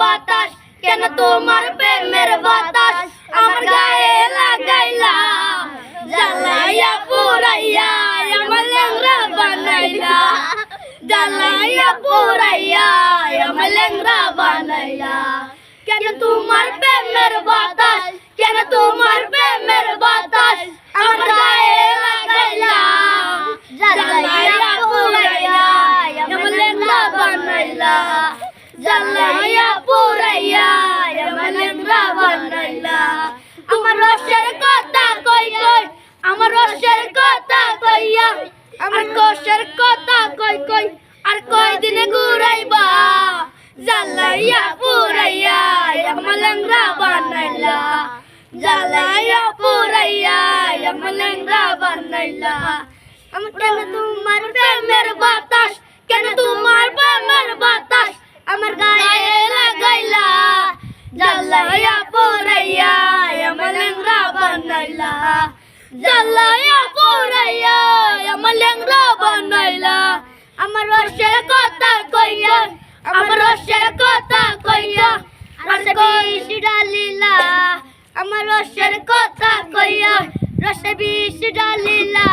বাতাস, কেন তোমার প্রেমের বাতাস? আমার গায়ে লাগাইলা, জ্বালাইয়া পুরাইয়া, আমার ল্যাংরা বানাইলা। জ্বালাইয়া পুরাইয়া, আমার ল্যাংরা বানাইলা। কেন তোমার প্রেমের বাতাস, কেন তোমার প্রেমের বাতাস? আমার গায়ে লাগাইলা, জ্বালাইয়া পুরাইয়া, আমার ল্যাংরা বানাইলা। জ্বালাইয়া পুরাইয়া আমার ল্যাংরা বানাইলা। আমার রসের কথা কই কই, আমার রসের কথা কইয়া আমার কষের কথা কই কই, আর কই দিনে ঘুরাইবা? জ্বালাইয়া পুরাইয়া আমার ল্যাংরা বানাইলা। জ্বালাইয়া পুরাইয়া আমার ল্যাংরা বানাইলা। আমার তোমার প্রেমের বাতাস আমার ল্যাংরা বানাইলা জ্বালাইয়া পুরাইয়া আমার ল্যাংরা বানাইলা আমার রসের কথা কইয়া আমার রসের কথা কইয়া রসে বিষ ডালিলা আমার রসের কথা কইয়া রসে বিষ ডালিলা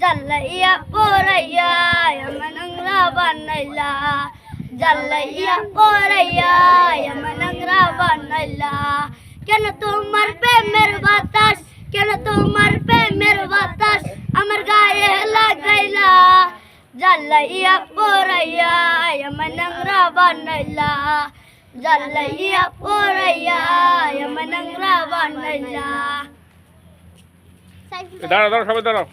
জ্বালাইয়া পুরাইয়া আমার ল্যাংরা বানাইলা জ্বালাইয়া পুরাইয়া আমার ল্যাংরা বানাইলা কেন তোমার প্রেমের বাতাস কেন তোমার প্রেমের বাতাস আমার গায়ে লাগাইলা জ্বালাইয়া পুরাইয়া আমার ল্যাংরা বানাইলা জ্বালাইয়া পুরাইয়া আমার ল্যাংরা বানাইলা দাঁড়াও দাঁড়াও সবাই দাঁড়াও